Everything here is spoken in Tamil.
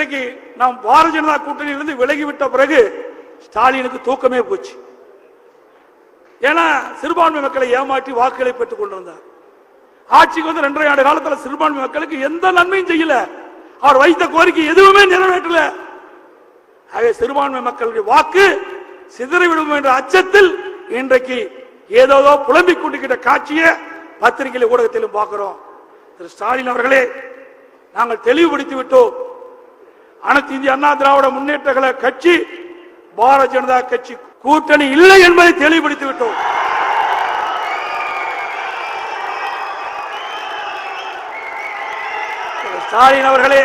இன்றைக்கு நாம் பாரதிய ஜனதா கூட்டணியிலிருந்து விலகிவிட்ட பிறகு ஸ்டாலினுக்கு தூக்கமே போச்சு. ஏன்னா சிறுபான்மை மக்களை ஏமாற்றி வாக்குகளை பெற்றுக் கொண்டிருந்தார். ஆட்சிக்கு வந்து ரெண்டரை ஆண்டு காலத்தில் சிறுபான்மை மக்களுக்கு எந்த நன்மையும் செய்யல. அவர் வைத்த கோரிக்கை எதுவுமே நிறைவேற்றல. ஆகவே சிறுபான்மை மக்களுடைய வாக்கு சிதறிவிடும் என்ற அச்சத்தில் இன்றைக்கு ஏதோதோ புலம்பிக் கொண்டிருக்கிற காட்சியை பத்திரிகை ஊடகத்திலும் பார்க்கிறோம். திரு ஸ்டாலின் அவர்களே நாங்கள் தெளிவுபடுத்தி விட்டோம் அனைத்து இந்திய அண்ணா திராவிட முன்னேற்ற கழக கட்சி பாரதிய ஜனதா கட்சி கூட்டணி இல்லை என்பதை தெளிவுபடுத்தி விட்டோம். ஸ்டாலின் அவர்களே